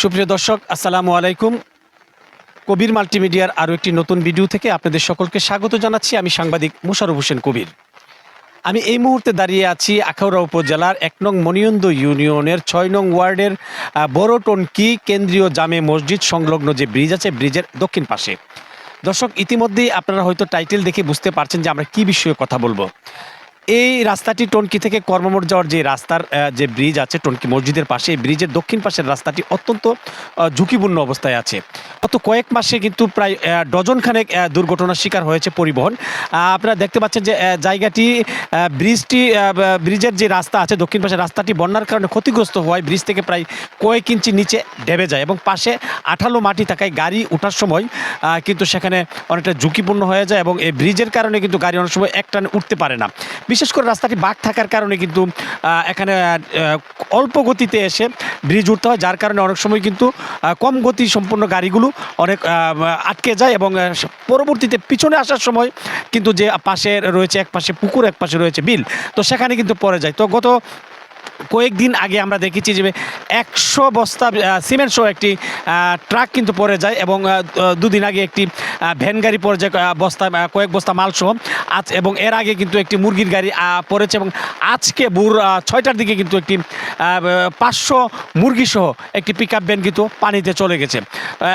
সুপ্রিয় দর্শক, আসসালামু আলাইকুম। কবির মাল্টিমিডিয়ার আরও একটি নতুন ভিডিও থেকে আপনাদের সকলকে স্বাগত জানাচ্ছি। আমি সাংবাদিক মুশারফ হোসেন কবির। আমি এই মুহূর্তে দাঁড়িয়ে আছি আখাউড়া উপজেলার এক নং মনিয়ন্দ ইউনিয়নের ছয় নং ওয়ার্ডের বড়টনকি কেন্দ্রীয় জামে মসজিদ সংলগ্ন যে ব্রিজ আছে, ব্রিজের দক্ষিণ পাশে। দর্শক, ইতিমধ্যেই আপনারা হয়তো টাইটেল দেখে বুঝতে পারছেন যে আমরা কি বিষয়ে কথা বলব। এই রাস্তাটি টনকি থেকে কর্মমোড় যাওয়ার যে রাস্তার যে ব্রিজ আছে টনকি মসজিদের পাশে এই ব্রিজের দক্ষিণ পাশের রাস্তাটি অত্যন্ত ঝুঁকিপূর্ণ অবস্থায় আছে। গত কয়েক মাসে কিন্তু প্রায় আহ, ডজন খানেক আহ, দুর্ঘটনার শিকার হয়েছে পরিবহন। আপনারা দেখতে পাচ্ছেন যে জায়গাটি ব্রিজটি ব্রিজের যে রাস্তা আছে দক্ষিণ পাশের রাস্তাটি বন্যার কারণে ক্ষতিগ্রস্ত হওয়ায় ব্রিজ থেকে প্রায় কয়েক ইঞ্চি নিচে ডেবে যায় এবং পাশে আঠালো মাটি থাকায় গাড়ি ওঠার সময় কিন্তু সেখানে অনেকটা ঝুঁকিপূর্ণ হয়ে যায় এবং এই ব্রিজের কারণে কিন্তু গাড়ি অনেক সময় একটানে উঠতে পারে না। বিশেষ করে রাস্তাটি বাঘ থাকার কারণে কিন্তু এখানে অল্প গতিতে এসে ব্রিজ উঠতে হয়, যার কারণে অনেক সময় কিন্তু কম গতি সম্পন্ন গাড়িগুলো অনেক আটকে যায় এবং পরবর্তীতে পিছনে আসার সময় কিন্তু যে পাশে রয়েছে এক পাশে পুকুর, এক পাশে রয়েছে বিল, তো সেখানে কিন্তু পড়ে যায়। তো গত কয়েকদিন আগে আমরা দেখেছি যে একশো বস্তা সিমেন্ট সহ একটি ট্রাক কিন্তু পড়ে যায় এবং দুদিন আগে একটি ভ্যান গাড়ি পড়ে বস্তা কয়েক বস্তা মাল সহ। আজ এবং এর আগে কিন্তু একটি মুরগির গাড়ি পড়েছে এবং আজকে ভোর ছয়টার দিকে কিন্তু একটি পাঁচশো মুরগি সহ একটি পিক আপ ভ্যান কিন্তু পানিতে চলে গেছে।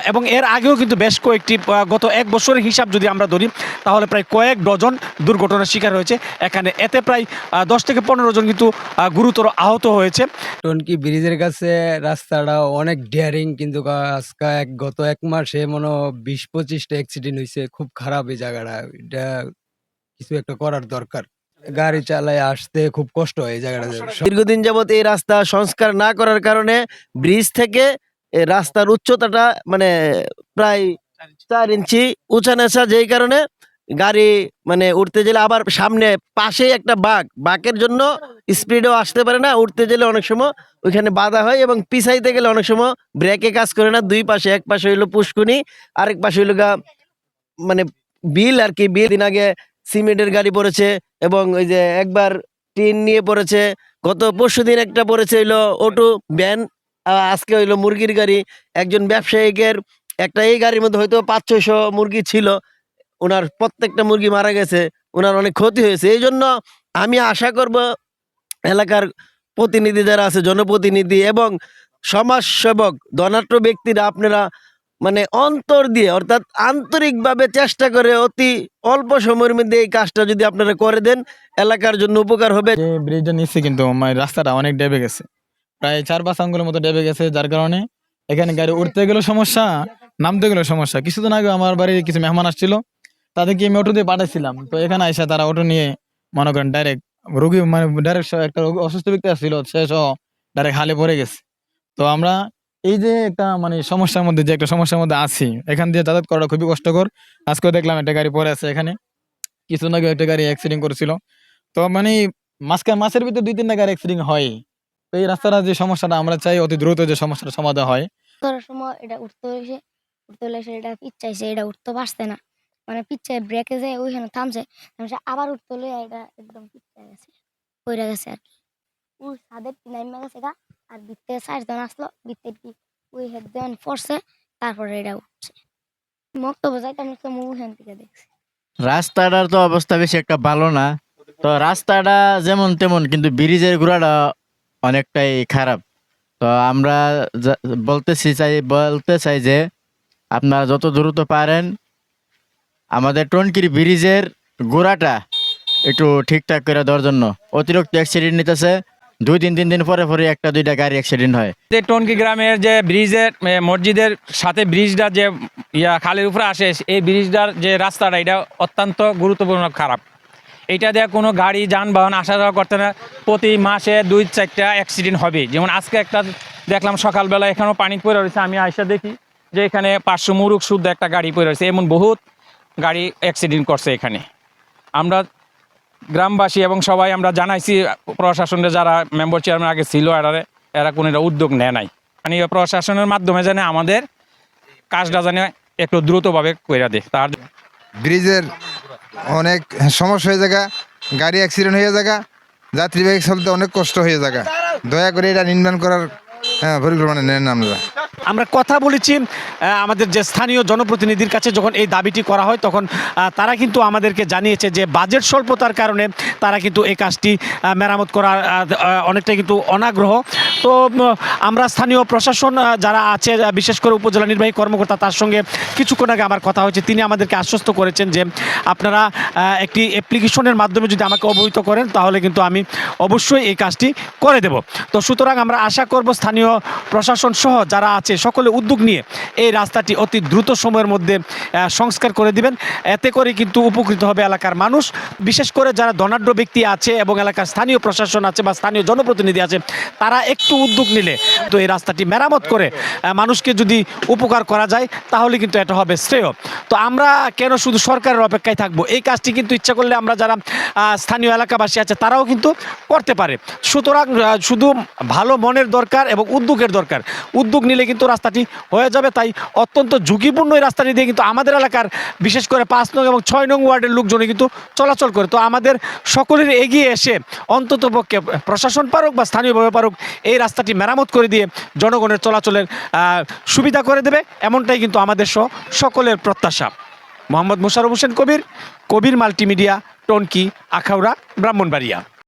এবং এর আগেও কিন্তু বেশ কয়েকটি গত এক বছরের হিসাব যদি আমরা ধরি, তাহলে প্রায় কয়েক ডজন দুর্ঘটনার শিকার হয়েছে। এখানে এতে প্রায় দশ থেকে পনেরো জন কিন্তু গুরুতর আহত হয়েছে। টনকি ব্রিজের কাছে রাস্তাটা অনেক ডেয়ারিং কিন্তু আজকে গত এক মাসে মনে বিশ পঁচিশটা অ্যাক্সিডেন্ট হয়েছে খুব খারাপ এই জায়গাটা। এটা কিছু একটা করার দরকার। গাড়ি চালায় আসতে খুব কষ্ট হয় এই জায়গাটা দীর্ঘদিন যাবত এই রাস্তা সংস্কার না করার কারণে ব্রিজ থেকে রাস্তার উচ্চতাটা মানে প্রায় চার ইঞ্চি উঁচা নেচা যেই কারণে গাড়ি মানে উঠতে গেলে আবার সামনে পাশেই একটা বাঘ। বাঘের জন্য স্পিডেও আসতে পারে না উঠতে গেলে অনেক সময় ওইখানে বাধা হয় এবং পিছাইতে গেলে অনেক সময় ব্রেকে কাজ করে না। দুই পাশে এক পাশে হইল পুষ্কুনি আরেক পাশে হইল গা মানে বিল আর কি, বিল দিন আগে সিমেন্টের গাড়ি পড়েছে এবং ওই যে একবার টিন নিয়ে পড়েছে, গত পরশু দিন একটা পড়েছে হইল অটো ভ্যান আজকে হইল মুরগির গাড়ি। একজন ব্যবসায়িকের একটা এই গাড়ির মধ্যে হয়তো পাঁচ, ছয়শো মুরগি ছিল, ওনার প্রত্যেকটা মুরগি মারা গেছে, ওনার অনেক ক্ষতি হয়েছে। এই জন্য আমি আশা করব এলাকার প্রতিনিধি যারা আছে, জনপ্রতিনিধি এবং সমাজসেবক, ধনাঢ্য ব্যক্তিরা, আপনারা মানে অন্তর দিয়ে, অর্থাৎ আন্তরিকভাবে চেষ্টা করে অতি অল্প সময়ের মধ্যে এই কাজটা যদি আপনারা করে দেন, এলাকার জন্য উপকার হবে। ব্রিজটা নিচ্ছে কিন্তু মানে রাস্তাটা অনেক ডেবে গেছে। প্রায় চার পাঁচ আঙ্গুলের মতো ডেবে গেছে, যার কারণে এখানে গাড়ি উঠতে গেলেও সমস্যা, নামতে গেলেও সমস্যা। কিছুদিন আগে আমার বাড়ির কিছু মেহমান আসছিল, তাদেরকে আমি অটো দিয়ে পাঠাইছিলাম। তো এখানে এসে তারা অটো নিয়ে, মনে করেন ডাইরেক্ট রোগী মানে ডাইরেক্ট একটা অসুস্থ ব্যক্তি আসছিল, সে সহ ডাইরেক্ট হালে পড়ে গেছে। তো আমরা এই যে একটা মানে সমস্যার মধ্যে যে একটা সমস্যার মধ্যে আছি, এখান দিয়ে যাতায়াত করাটা খুবই কষ্টকর। আজকেও দেখলাম একটা গাড়ি পরে আছে এখানে। কিছুদিন আগে একটা গাড়ি অ্যাক্সিডেন্ট করেছিল। তো মানে মাঝখান মাসের ভিতরে দুই তিনটা গাড়ি অ্যাক্সিডেন্ট হয়। তো এই রাস্তাটা যে সমস্যাটা, আমরা চাই অতি দ্রুত যে সমস্যাটা সমাধান হয়। সময় এটা উঠতে হয়েছে। উঠতে হলে এটা পিচ্ছাইছে এটা উঠতে পারছে না। মানে পিচ্ছায় ব্রেকে যায় ওইখানে থামছে থামছে, আবার উঠতে হলে এটা একদম পিচ্ছায় গেছে পইরা গেছে আর কি। ছাদের নাইমা গেছে গা। আর ভিতরে চারজন আসলো ভিতরে কি ওই হেড দেওয়ান পড়ছে, তারপরে এটা উঠছে। মক্তব্য যাইতাম আমি ওইখান থেকে দেখছি। রাস্তাটার তো অবস্থা বেশি একটা ভালো না। তো রাস্তাটা যেমন তেমন, কিন্তু ব্রিজের গুড়াটা অনেকটাই খারাপ। তো আমরা বলতেছি চাই, বলতে চাই যে আপনারা যত দ্রুত পারেন, আমাদের টনকির ব্রিজের গোড়াটা একটু ঠিকঠাক করে দেওয়ার জন্য। অতিরিক্ত অ্যাক্সিডেন্ট নিতেছে দুই তিন তিন দিন পরে পরে একটা, দুইটা গাড়ি অ্যাক্সিডেন্ট হয়। যে টনকি গ্রামের যে ব্রিজের মসজিদের সাথে ব্রিজটা যে, ইয়া, খালের উপরে আসে, এই ব্রিজটার যে রাস্তাটা, এটা অত্যন্ত গুরুত্বপূর্ণ খারাপ। এটা দিয়ে কোনো গাড়ি, যানবাহন আসা যাওয়া করতে না, প্রতি মাসে দুই, চারটা অ্যাক্সিডেন্ট হবে। যেমন আজকে একটা দেখলাম সকালবেলা এখানেও পানি পড়ে রয়েছে, আমি আইসা দেখি যে এখানে পাঁচশো মুরুখ শুদ্ধ একটা গাড়ি পড়ে রয়েছে। এমন বহুত গাড়ি অ্যাক্সিডেন্ট করছে এখানে। আমরা গ্রামবাসী এবং সবাই আমরা জানাইছি, প্রশাসনের যারা মেম্বার চেয়ারম্যান আগে ছিল, এরারে, এরা কোনো উদ্যোগ নেয় নাই। মানে প্রশাসনের মাধ্যমে জানে আমাদের কাজটা জানে একটু দ্রুতভাবে কইরা দেয়। তার ব্রিজের অনেক সমস্যা হয়ে জায়গা, গাড়ি অ্যাক্সিডেন্ট হয়ে জায়গা যাত্রীবাহী চলতে অনেক কষ্ট হয়ে জায়গা। দয়া করে এটা নির্মাণ করার হ্যাঁ পরিকল্পনা নেন আমরা। আমরা কথা বলেছি আমাদের যে স্থানীয় জনপ্রতিনিধির কাছে যখন এই দাবিটি করা হয়, তখন তারা কিন্তু আমাদেরকে জানিয়েছে যে বাজেট স্বল্পতার কারণে তারা কিন্তু এই কাজটি মেরামত করার অনেকটাই কিন্তু অনাগ্রহ। তো আমরা স্থানীয় প্রশাসন যারা আছে বিশেষ করে উপজেলা নির্বাহী কর্মকর্তা, তার সঙ্গে কিছুক্ষণ আগে আমার কথা হয়েছে। তিনি আমাদেরকে আশ্বস্ত করেছেন যে, আপনারা একটি অ্যাপ্লিকেশনের মাধ্যমে যদি আমাকে অবহিত করেন, তাহলে কিন্তু আমি অবশ্যই এই কাজটি করে দেব। তো, সুতরাং আমরা আশা করব স্থানীয় প্রশাসন সহ যারা আছে, সকলে উদ্যোগ নিয়ে এই রাস্তাটি অতি দ্রুত সময়ের মধ্যে সংস্কার করে দিবেন। এতে করে কিন্তু উপকৃত হবে এলাকার মানুষ। বিশেষ করে যারা ধনাঢ্য ব্যক্তি আছে এবং এলাকার স্থানীয় প্রশাসন আছে বা স্থানীয় জনপ্রতিনিধি আছে, তারা একটু উদ্যোগ নিলে তো এই রাস্তাটি মেরামত করে মানুষকে যদি উপকার করা যায়, তাহলে কিন্তু এটা হবে শ্রেয়। তো আমরা কেন শুধু সরকারের অপেক্ষায় থাকব? এই কাজটি কিন্তু ইচ্ছা করলে আমরা যারা স্থানীয় এলাকাবাসী আছে, তারাও কিন্তু করতে পারে। সুতরাং শুধু ভালো মনের দরকার এবং উদ্যোগের দরকার। উদ্যোগ নিলে কিন্তু রাস্তাটি হয়ে যাবে, তাই অত্যন্ত ঝুঁকিপূর্ণ এই রাস্তাটি দিয়ে কিন্তু আমাদের এলাকার বিশেষ করে পাঁচ নং এবং ছয় নং ওয়ার্ডের লোকজনই কিন্তু চলাচল করে। তো আমাদের সকলের এগিয়ে এসে অন্তত পক্ষে প্রশাসন পারুক বা স্থানীয়ভাবে পারুক, এই রাস্তাটি মেরামত করে দিয়ে জনগণের চলাচলের সুবিধা করে দেবে। এমনটাই কিন্তু আমাদের সহ সকলের প্রত্যাশা। মোহাম্মদ মোশারফ হোসেন কবির কবির মাল্টিমিডিয়া, টনকি, আখাউড়া, ব্রাহ্মণবাড়িয়া।